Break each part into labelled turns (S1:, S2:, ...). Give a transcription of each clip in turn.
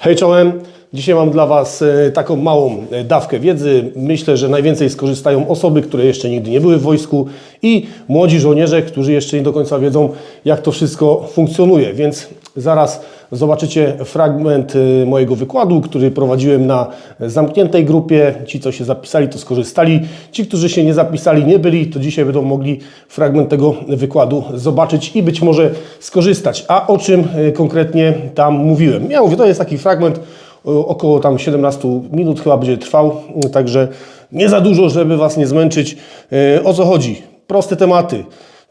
S1: Hej czołem, dzisiaj mam dla Was e, taką małą e, dawkę wiedzy. Myślę, że najwięcej skorzystają osoby, które jeszcze nigdy nie były w wojsku i młodzi żołnierze, którzy jeszcze nie do końca wiedzą, jak to wszystko funkcjonuje. Więc zaraz zobaczycie fragment e, mojego wykładu, który prowadziłem na zamkniętej grupie. Ci, co się zapisali, to skorzystali. Ci, którzy się nie zapisali, nie byli, to dzisiaj będą mogli fragment tego wykładu zobaczyć i być może skorzystać. A o czym e, konkretnie tam mówiłem? Ja mówię, to jest taki fragment, o- około tam 17 minut chyba będzie trwał, także nie za dużo, żeby Was nie zmęczyć. O co chodzi? Proste tematy.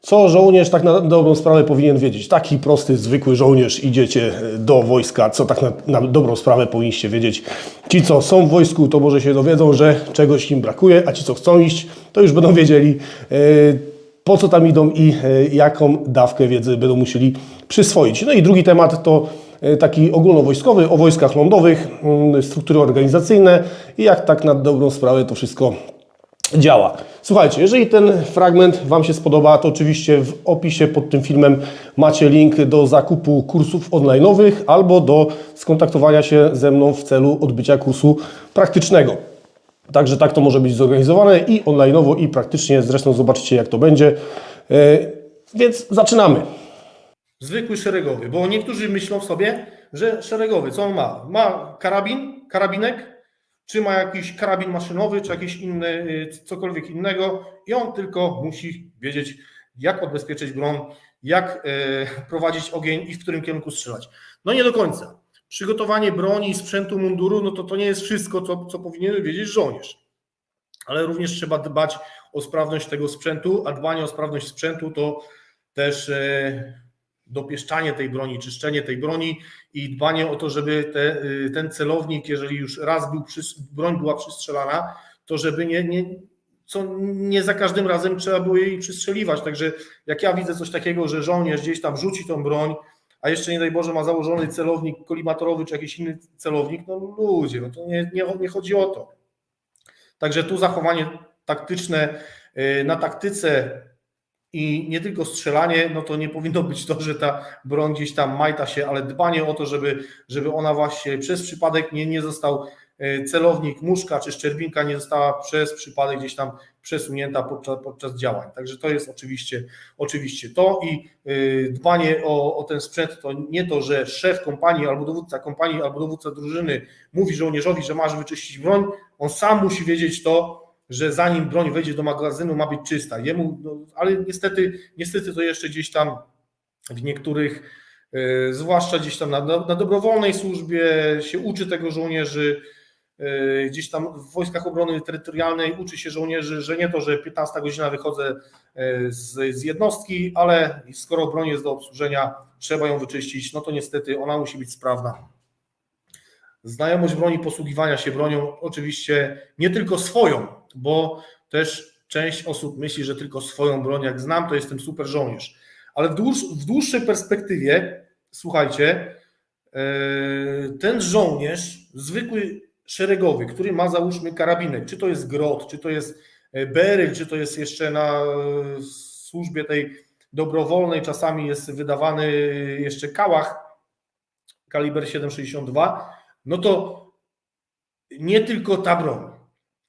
S1: Co żołnierz tak na dobrą sprawę powinien wiedzieć? Taki prosty, zwykły żołnierz, idziecie e, do wojska, co tak na, na dobrą sprawę powinniście wiedzieć. Ci, co są w wojsku, to może się dowiedzą, że czegoś im brakuje, a ci, co chcą iść, to już będą wiedzieli, e, po co tam idą i e, jaką dawkę wiedzy będą musieli przyswoić. No i drugi temat to taki ogólnowojskowy o wojskach lądowych, mm, struktury organizacyjne i jak tak na dobrą sprawę to wszystko działa. Słuchajcie, jeżeli ten fragment Wam się spodoba, to oczywiście w opisie pod tym filmem macie link do zakupu kursów online'owych albo do skontaktowania się ze mną w celu odbycia kursu praktycznego. Także tak to może być zorganizowane i online'owo, i praktycznie. Zresztą zobaczycie, jak to będzie. E, Więc zaczynamy.
S2: Zwykły szeregowy, bo niektórzy myślą sobie, że szeregowy, co on ma? Ma karabin, karabinek, czy ma jakiś karabin maszynowy, czy jakiś inny, y, cokolwiek innego i on tylko musi wiedzieć, jak odbezpieczyć broń, jak y, prowadzić ogień i w którym kierunku strzelać. No nie do końca. Przygotowanie broni, sprzętu, munduru, no to to nie jest wszystko, co, co powinien wiedzieć żołnierz. Ale również trzeba dbać o sprawność tego sprzętu, a dbanie o sprawność sprzętu to też e, dopieszczanie tej broni, czyszczenie tej broni i dbanie o to, żeby te, y, ten celownik, jeżeli już raz był przys- broń była przystrzelana, to żeby nie, nie, co nie za każdym razem trzeba było jej przystrzeliwać. Także jak ja widzę coś takiego, że żołnierz gdzieś tam rzuci tą broń, a jeszcze nie daj Boże ma założony celownik kolimatorowy czy jakiś inny celownik, no ludzie, no to nie, nie, nie chodzi o to. Także tu zachowanie taktyczne y, na taktyce i nie tylko strzelanie, no to nie powinno być to, że ta broń gdzieś tam majta się, ale dbanie o to, żeby, żeby ona właśnie przez przypadek nie, nie został e, celownik, muszka czy szczerbinka nie została przez przypadek gdzieś tam przesunięta podczas, podczas działań. Także to jest oczywiście, oczywiście to i y, dbanie o, o ten sprzęt to nie to, że szef kompanii albo dowódca kompanii albo dowódca drużyny mówi żołnierzowi, że masz wyczyścić broń, on sam musi wiedzieć to, że zanim broń wejdzie do magazynu, ma być czysta. Jemu, no, ale niestety, niestety to jeszcze gdzieś tam w niektórych, e, zwłaszcza gdzieś tam na, na, dobrowolnej służbie się uczy tego żołnierzy, e, gdzieś tam w wojskach obrony terytorialnej uczy się żołnierzy, że nie to, że 15 godzina wychodzę e, z, z jednostki, ale skoro broń jest do obsłużenia, trzeba ją wyczyścić, no to niestety ona musi być sprawna. Znajomość broni, posługiwania się bronią, oczywiście nie tylko swoją, bo też część osób myśli, że tylko swoją broń, jak znam, to jestem super żołnierz. Ale w, dłuż, w dłuższej perspektywie, słuchajcie, e, ten żołnierz, zwykły szeregowy, który ma załóżmy karabinek, czy to jest grot, czy to jest e, beryl, czy to jest jeszcze na e, służbie tej dobrowolnej, czasami jest wydawany jeszcze kałach kaliber 7,62, no to nie tylko ta broń,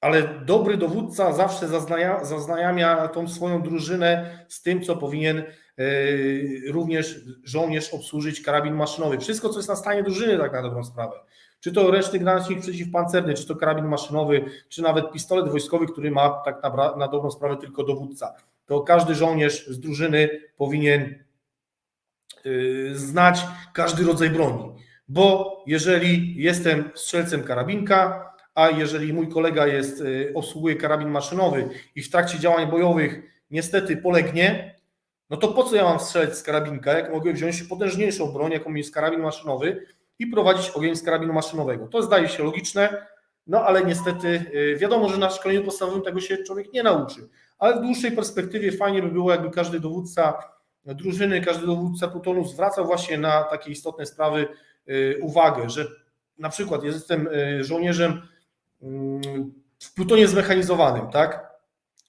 S2: ale dobry dowódca zawsze zaznaja, zaznajamia tą swoją drużynę z tym, co powinien e, również żołnierz obsłużyć karabin maszynowy. Wszystko, co jest na stanie drużyny, tak na dobrą sprawę. Czy to ręczny granatnik przeciwpancerny, czy to karabin maszynowy, czy nawet pistolet wojskowy, który ma tak na, na dobrą sprawę tylko dowódca. To każdy żołnierz z drużyny powinien y, znać każdy rodzaj broni. Bo jeżeli jestem strzelcem karabinka, a jeżeli mój kolega jest, y, obsługuje karabin maszynowy i w trakcie działań bojowych niestety polegnie, no to po co ja mam strzelać z karabinka, jak mogę wziąć potężniejszą broń, jaką jest karabin maszynowy i prowadzić ogień z karabinu maszynowego. To zdaje się logiczne, no ale niestety y, wiadomo, że na szkoleniu podstawowym tego się człowiek nie nauczy. Ale w dłuższej perspektywie fajnie by było, jakby każdy dowódca drużyny, każdy dowódca plutonu zwracał właśnie na takie istotne sprawy uwagę, że na przykład jestem y, żołnierzem mm, w plutonie zmechanizowanym, tak?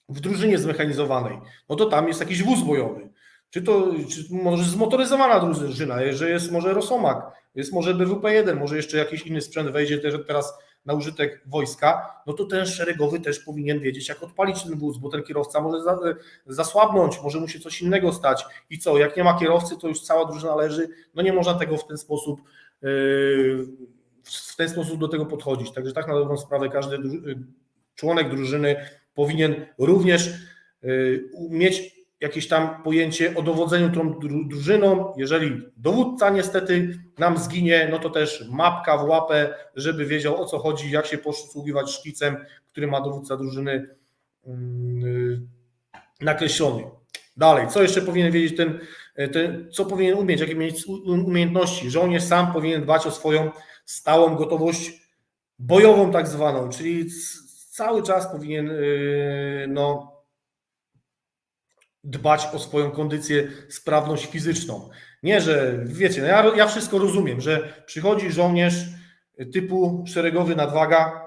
S2: W drużynie zmechanizowanej, no to tam jest jakiś wóz bojowy. Czy to czy może zmotoryzowana drużyna, że jest może Rosomak, jest może BWP1, może jeszcze jakiś inny sprzęt wejdzie też teraz na użytek wojska, no to ten szeregowy też powinien wiedzieć, jak odpalić ten wóz, bo ten kierowca może za, zasłabnąć, może mu się coś innego stać. I co, jak nie ma kierowcy, to już cała drużyna leży, no nie można tego w ten sposób w ten sposób do tego podchodzić. Także tak na dobrą sprawę każdy członek drużyny powinien również yy, mieć jakieś tam pojęcie o dowodzeniu tą dru- drużyną. Jeżeli dowódca niestety nam zginie, no to też mapka w łapę, żeby wiedział o co chodzi, jak się posługiwać szkicem, który ma dowódca drużyny yy, nakreślony. Dalej, co jeszcze powinien wiedzieć ten co powinien umieć, jakie mieć umiejętności? Żołnierz sam powinien dbać o swoją stałą gotowość bojową tak zwaną, czyli cały czas powinien yy, no, dbać o swoją kondycję, sprawność fizyczną. Nie, że wiecie, no ja, ja wszystko rozumiem, że przychodzi żołnierz typu szeregowy nadwaga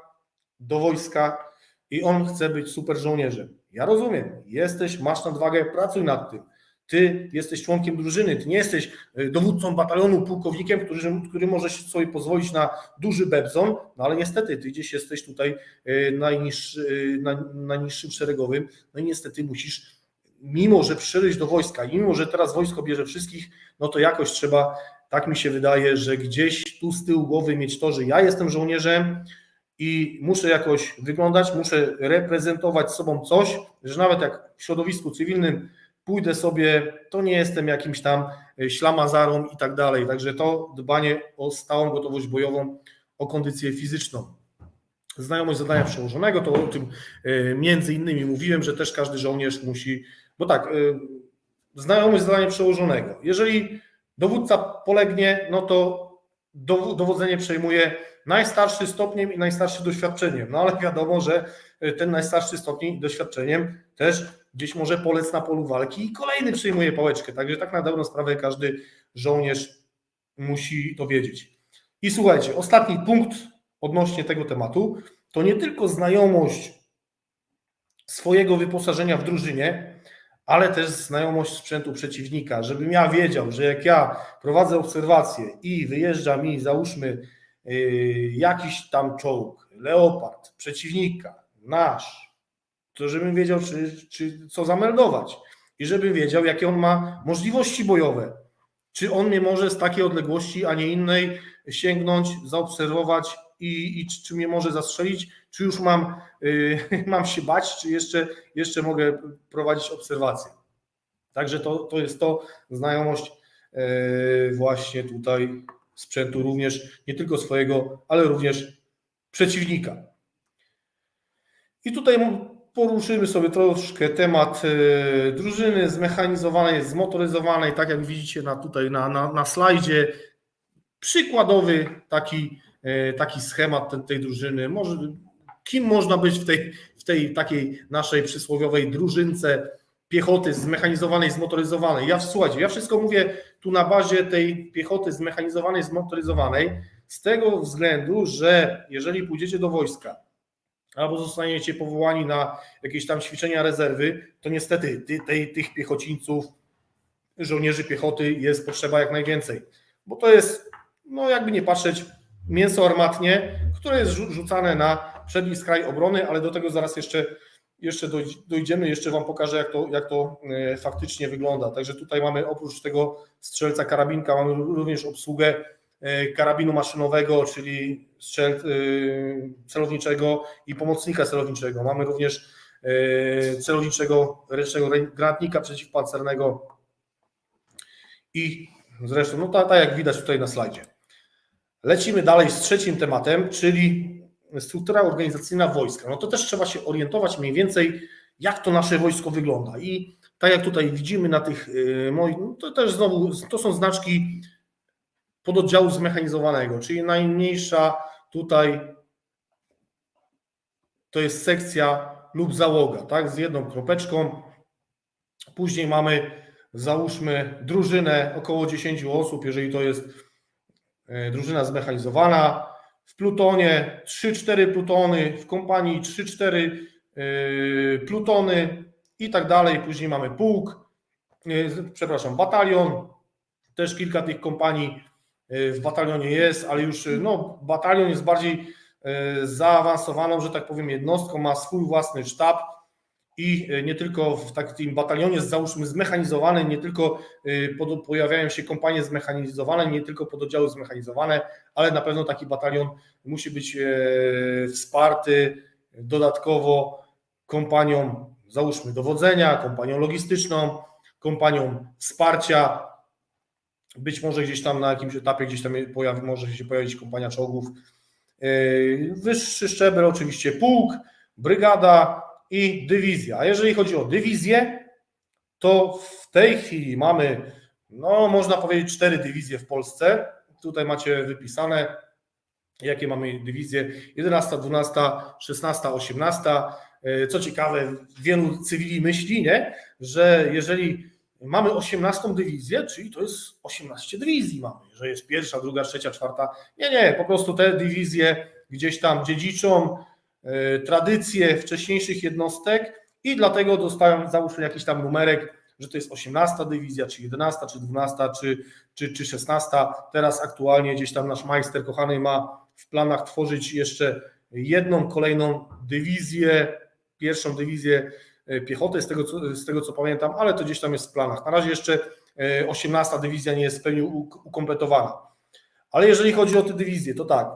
S2: do wojska i on chce być super żołnierzem. Ja rozumiem, jesteś, masz nadwagę, pracuj nad tym. Ty jesteś członkiem drużyny, ty nie jesteś y, dowódcą batalionu, pułkownikiem, który, który może sobie pozwolić na duży bebzon, no ale niestety ty gdzieś jesteś tutaj y, najniższy, y, na- najniższym szeregowym, no i niestety musisz, mimo że przyszedłeś do wojska, mimo że teraz wojsko bierze wszystkich, no to jakoś trzeba, tak mi się wydaje, że gdzieś tu z tyłu głowy mieć to, że ja jestem żołnierzem, i muszę jakoś wyglądać, muszę reprezentować sobą coś, że nawet jak w środowisku cywilnym pójdę sobie, to nie jestem jakimś tam e, ślamazarą i tak dalej. Także to dbanie o stałą gotowość bojową, o kondycję fizyczną. Znajomość zadania przełożonego, to o tym e, między innymi mówiłem, że też każdy żołnierz musi, bo tak, e, znajomość zadania przełożonego. Jeżeli dowódca polegnie, no to dow- dowodzenie przejmuje najstarszy stopniem i najstarszy doświadczeniem. No ale wiadomo, że y, ten najstarszy stopień i doświadczeniem też gdzieś może polec na polu walki i kolejny przyjmuje pałeczkę. Także tak na dobrą sprawę każdy żołnierz musi to wiedzieć. I słuchajcie, ostatni punkt odnośnie tego tematu to nie tylko znajomość swojego wyposażenia w drużynie, ale też znajomość sprzętu przeciwnika, żebym ja wiedział, że jak ja prowadzę obserwację i wyjeżdża mi, załóżmy, jakiś tam czołg, leopard, przeciwnika, nasz, to żebym wiedział, czy, czy co zameldować i żebym wiedział, jakie on ma możliwości bojowe. Czy on mnie może z takiej odległości, a nie innej sięgnąć, zaobserwować i, i czy, czy mnie może zastrzelić, czy już mam, yy, mam się bać, czy jeszcze, jeszcze mogę prowadzić obserwację. Także to, to jest to, znajomość yy, właśnie tutaj sprzętu również nie tylko swojego, ale również przeciwnika. I tutaj poruszymy sobie troszkę temat e, drużyny zmechanizowanej, zmotoryzowanej, tak jak widzicie na, tutaj na, na, na slajdzie. Przykładowy taki, e, taki schemat tej, tej drużyny. Może, kim można być w tej, w tej takiej naszej przysłowiowej drużynce piechoty zmechanizowanej, zmotoryzowanej. Ja słuchajcie, ja wszystko mówię tu na bazie tej piechoty zmechanizowanej, zmotoryzowanej, z tego względu, że jeżeli pójdziecie do wojska albo zostaniecie powołani na jakieś tam ćwiczenia rezerwy, to niestety ty, tej, tych piechocińców, żołnierzy piechoty jest potrzeba jak najwięcej, bo to jest, no jakby nie patrzeć, mięso armatnie, które jest rzu- rzucane na przedni skraj obrony, ale do tego zaraz jeszcze jeszcze doj- dojdziemy, jeszcze Wam pokażę, jak to, jak to e, faktycznie wygląda. Także tutaj mamy oprócz tego strzelca karabinka, mamy również obsługę e, karabinu maszynowego, czyli strzel, e, celowniczego i pomocnika celowniczego. Mamy również celowniczego ręcznego rę- granatnika przeciwpancernego i zresztą, no tak, tak jak widać tutaj na slajdzie. Lecimy dalej z trzecim tematem, czyli struktura organizacyjna wojska. No to też trzeba się orientować mniej więcej, jak to nasze wojsko wygląda. I tak jak tutaj widzimy na tych y, moich, no to też znowu to są znaczki pododdziału zmechanizowanego, czyli najmniejsza tutaj to jest sekcja lub załoga, tak, z jedną kropeczką. Później mamy, załóżmy, drużynę około 10 osób, jeżeli to jest y, drużyna zmechanizowana. W plutonie 3-4 plutony, w kompanii 3-4 yy, plutony i tak dalej. Później mamy pułk, z- przepraszam, batalion, też kilka tych kompanii e, w batalionie jest, ale już no, batalion jest bardziej zaawansowaną, że tak powiem, jednostką, ma swój własny sztab i e, nie tylko w takim batalionie, załóżmy zmechanizowany, nie tylko e, pojawiają się kompanie zmechanizowane, nie tylko pododdziały zmechanizowane, ale na pewno taki batalion musi być e, wsparty dodatkowo kompanią, załóżmy, dowodzenia, kompanią logistyczną, kompanią wsparcia. Być może gdzieś tam na jakimś etapie gdzieś tam pojawi, może się pojawić kompania czołgów. Wyższy szczebel oczywiście pułk, brygada i dywizja. A jeżeli chodzi o dywizję, to w tej chwili mamy, no można powiedzieć, cztery dywizje w Polsce. Tutaj macie wypisane, jakie mamy dywizje. 11, 12, 16, 18. Yy, Co ciekawe, wielu cywili myśli, nie? że jeżeli mamy 18 dywizję, czyli to jest 18 dywizji mamy, że jest pierwsza, druga, trzecia, czwarta. Nie, nie, po prostu te dywizje gdzieś tam dziedziczą tradycje wcześniejszych jednostek i dlatego dostają, załóżmy jakiś tam numerek, że to jest 18 dywizja, czy 11, czy 12, czy, czy, czy 16. Teraz aktualnie gdzieś tam nasz majster kochany ma w planach tworzyć jeszcze jedną kolejną dywizję, pierwszą dywizję e, piechoty, z tego, co, z tego co pamiętam, ale to gdzieś tam jest w planach. Na razie jeszcze e, 18 dywizja nie jest w pełni ukompletowana. Ale jeżeli chodzi o te dywizje, to tak.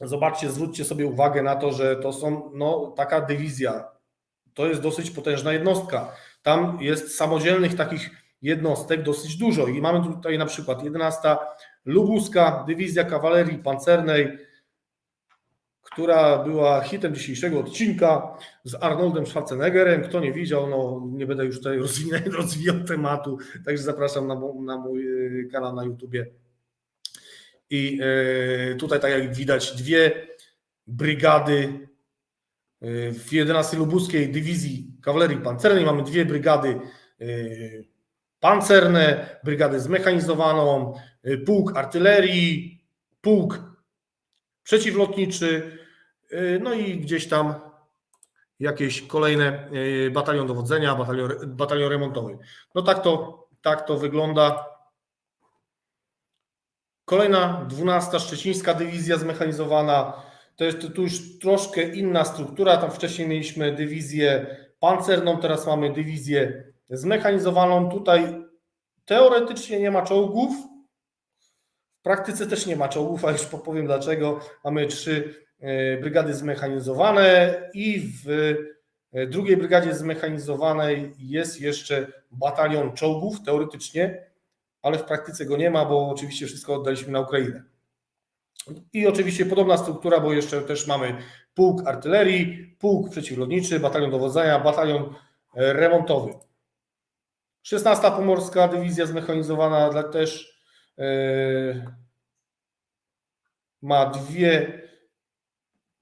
S2: Zobaczcie, zwróćcie sobie uwagę na to, że to są no, taka dywizja. To jest dosyć potężna jednostka. Tam jest samodzielnych takich jednostek dosyć dużo i mamy tutaj na przykład 11 Lubuska, Dywizja Kawalerii Pancernej, która była hitem dzisiejszego odcinka z Arnoldem Schwarzeneggerem. Kto nie widział, no nie będę już tutaj rozwijał, rozwijał tematu, także zapraszam na, na mój e, kanał na YouTubie. I e, tutaj, tak jak widać, dwie brygady e, w 11 Lubuskiej Dywizji Kawalerii Pancernej. Mamy dwie brygady e, pancerne, brygadę zmechanizowaną, pułk artylerii, pułk przeciwlotniczy, no i gdzieś tam jakieś kolejne batalion dowodzenia, batalion, batalion remontowy. No tak to, tak to wygląda. Kolejna 12 Szczecińska Dywizja Zmechanizowana. To jest tu już troszkę inna struktura. Tam wcześniej mieliśmy dywizję pancerną, teraz mamy dywizję zmechanizowaną. Tutaj teoretycznie nie ma czołgów. W praktyce też nie ma czołgów, a już powiem dlaczego. Mamy trzy e, brygady zmechanizowane i w e, drugiej brygadzie zmechanizowanej jest jeszcze batalion czołgów teoretycznie, ale w praktyce go nie ma, bo oczywiście wszystko oddaliśmy na Ukrainę. I oczywiście podobna struktura, bo jeszcze też mamy pułk artylerii, pułk przeciwlotniczy, batalion dowodzenia, batalion e, remontowy. 16 Pomorska Dywizja Zmechanizowana też e, ma dwie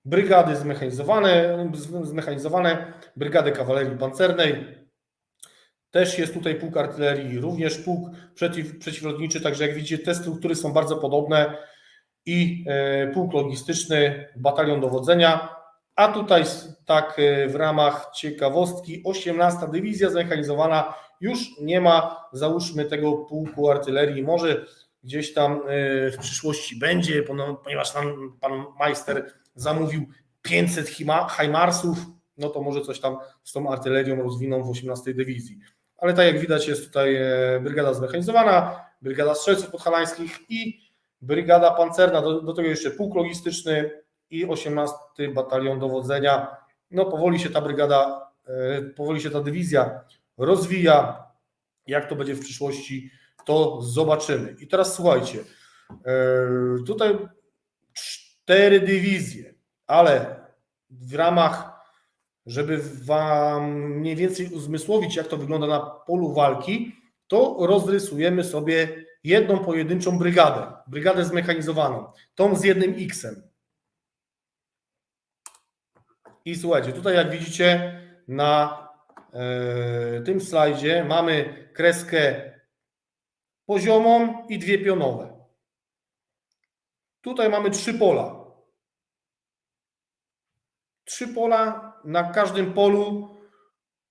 S2: brygady zmechanizowane, zmechanizowane, brygadę kawalerii pancernej, też jest tutaj pułk artylerii, również pułk przeciw, przeciwlotniczy, także jak widzicie te struktury są bardzo podobne i e, pułk logistyczny, batalion dowodzenia, a tutaj tak e, w ramach ciekawostki 18 Dywizja Zmechanizowana już nie ma, załóżmy tego pułku artylerii, może gdzieś tam e, w przyszłości będzie, ponieważ tam pan majster zamówił 500 Hima- Heimarsów, no to może coś tam z tą artylerią rozwiną w 18 Dywizji. Ale tak jak widać jest tutaj e, brygada zmechanizowana, brygada strzelców podhalańskich i brygada pancerna, do, do tego jeszcze pułk logistyczny i 18 batalion dowodzenia. No powoli się ta brygada, e, powoli się ta dywizja rozwija. Jak to będzie w przyszłości, to zobaczymy. I teraz słuchajcie, e, tutaj cztery dywizje, ale w ramach, żeby Wam mniej więcej uzmysłowić, jak to wygląda na polu walki, to rozrysujemy sobie jedną pojedynczą brygadę, brygadę zmechanizowaną, tą z jednym X-em. I słuchajcie, tutaj jak widzicie na e, tym slajdzie mamy kreskę poziomą i dwie pionowe. Tutaj mamy trzy pola. Trzy pola, na każdym polu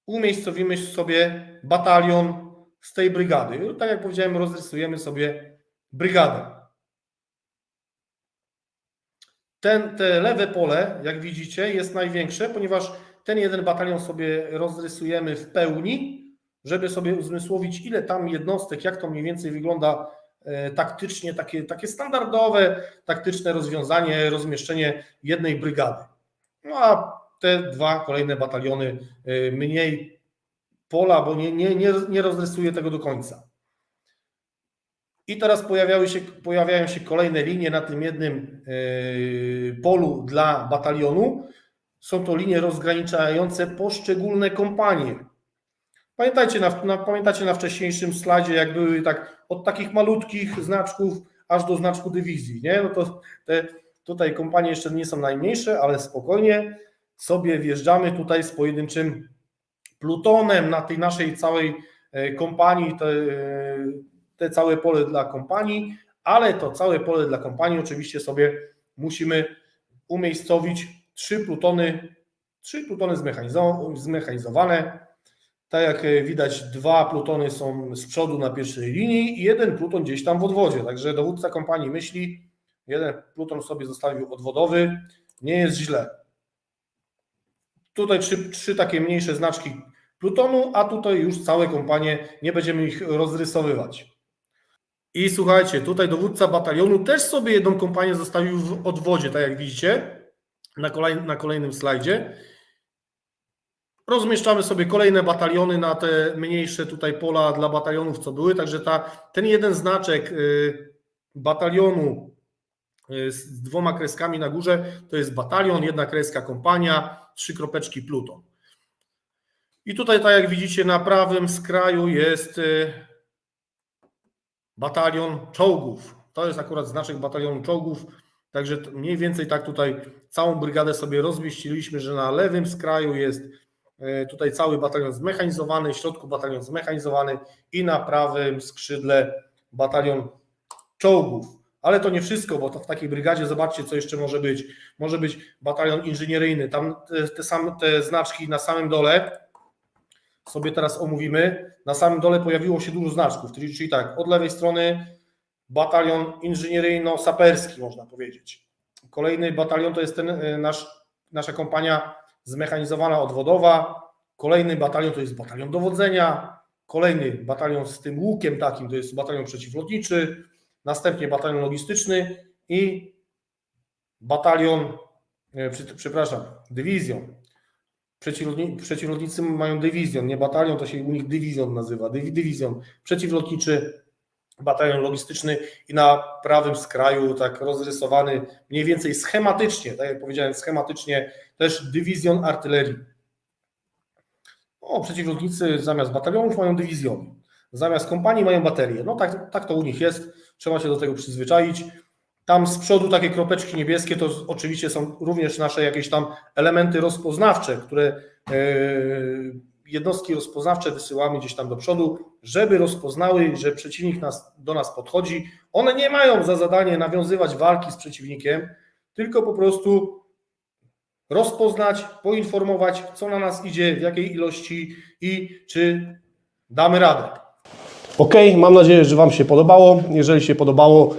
S2: umiejscowimy sobie batalion z tej brygady. Tak jak powiedziałem, rozrysujemy sobie brygadę. Ten, te lewe pole, jak widzicie, jest największe, ponieważ ten jeden batalion sobie rozrysujemy w pełni, żeby sobie uzmysłowić, ile tam jednostek, jak to mniej więcej wygląda e, taktycznie, takie, takie standardowe, taktyczne rozwiązanie, rozmieszczenie jednej brygady. No a te dwa kolejne bataliony e, mniej pola, bo nie, nie, nie, nie rozrysuję tego do końca. I teraz pojawiały się, pojawiają się kolejne linie na tym jednym yy, polu dla batalionu. Są to linie rozgraniczające poszczególne kompanie. Pamiętajcie na, na, pamiętacie na wcześniejszym slajdzie, jak były tak od takich malutkich znaczków aż do znaczku dywizji, nie? No to te tutaj kompanie jeszcze nie są najmniejsze, ale spokojnie sobie wjeżdżamy tutaj z pojedynczym plutonem na tej naszej całej e, kompanii, te, e, te całe pole dla kompanii, ale to całe pole dla kompanii oczywiście sobie musimy umiejscowić trzy plutony, trzy plutony zmechanizo- zmechanizowane. Tak jak e, widać, dwa plutony są z przodu na pierwszej linii i jeden pluton gdzieś tam w odwodzie. Także dowódca kompanii myśli, jeden pluton sobie zostawił odwodowy, nie jest źle. Tutaj trzy, trzy takie mniejsze znaczki plutonu, a tutaj już całe kompanie, nie będziemy ich rozrysowywać. I słuchajcie, tutaj dowódca batalionu też sobie jedną kompanię zostawił w odwodzie, tak jak widzicie na, kolej, na kolejnym slajdzie. Rozmieszczamy sobie kolejne bataliony na te mniejsze tutaj pola dla batalionów, co były, także ta, ten jeden znaczek y, batalionu y, z dwoma kreskami na górze to jest batalion, jedna kreska kompania, trzy kropeczki pluton. I tutaj, tak jak widzicie, na prawym skraju jest y, batalion czołgów. To jest akurat znaczek batalionu czołgów. Także mniej więcej tak tutaj całą brygadę sobie rozmieściliśmy, że na lewym skraju jest y, tutaj cały batalion zmechanizowany, w środku batalion zmechanizowany i na prawym skrzydle batalion czołgów. Ale to nie wszystko, bo to w takiej brygadzie zobaczcie, co jeszcze może być. Może być batalion inżynieryjny. Tam te, te, te znaczki na samym dole sobie teraz omówimy. Na samym dole pojawiło się dużo znaczków, czyli, czyli tak, od lewej strony batalion inżynieryjno-saperski, można powiedzieć. Kolejny batalion to jest ten y, nasz, nasza kompania zmechanizowana odwodowa. Kolejny batalion to jest batalion dowodzenia. Kolejny batalion z tym łukiem takim to jest batalion przeciwlotniczy. Następnie batalion logistyczny i batalion, e, przepraszam, dywizjon. Przeciwlotni, przeciwlotnicy mają dywizjon, nie batalion, to się u nich dywizjon nazywa. Dywi- Dywizjon przeciwlotniczy, batalion logistyczny i na prawym skraju tak rozrysowany mniej więcej schematycznie, tak jak powiedziałem, schematycznie też dywizjon artylerii. O, przeciwlotnicy zamiast batalionów mają dywizjony, zamiast kompanii mają baterie. No tak, tak to u nich jest, trzeba się do tego przyzwyczaić. Tam z przodu takie kropeczki niebieskie to oczywiście są również nasze jakieś tam elementy rozpoznawcze, które e, jednostki rozpoznawcze wysyłamy gdzieś tam do przodu, żeby rozpoznały, że przeciwnik nas, do nas podchodzi. One nie mają za zadanie nawiązywać walki z przeciwnikiem, tylko po prostu rozpoznać, poinformować, co na nas idzie, w jakiej ilości i czy damy radę.
S1: Ok, mam nadzieję, że Wam się podobało. Jeżeli się podobało,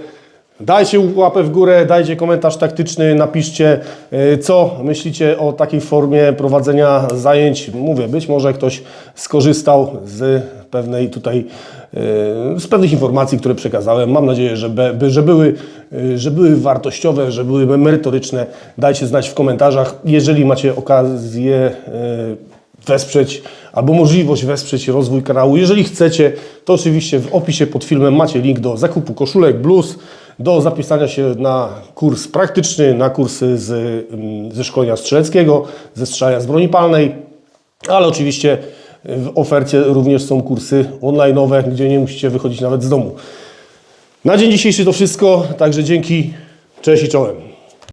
S1: dajcie łapę w górę, dajcie komentarz taktyczny, napiszcie, y, co myślicie o takiej formie prowadzenia zajęć. Mówię, być może ktoś skorzystał z pewnej tutaj, y, z pewnych informacji, które przekazałem. Mam nadzieję, że, że, były, y, że były wartościowe, że były merytoryczne. Dajcie znać w komentarzach. Jeżeli macie okazję wesprzeć albo możliwość wesprzeć rozwój kanału. Jeżeli chcecie, to oczywiście w opisie pod filmem macie link do zakupu koszulek, bluz, do zapisania się na kurs praktyczny, na kursy z, ze szkolenia strzeleckiego, ze strzelania z broni palnej, ale oczywiście w ofercie również są kursy online'owe, gdzie nie musicie wychodzić nawet z domu. Na dzień dzisiejszy to wszystko, także dzięki, cześć i czołem.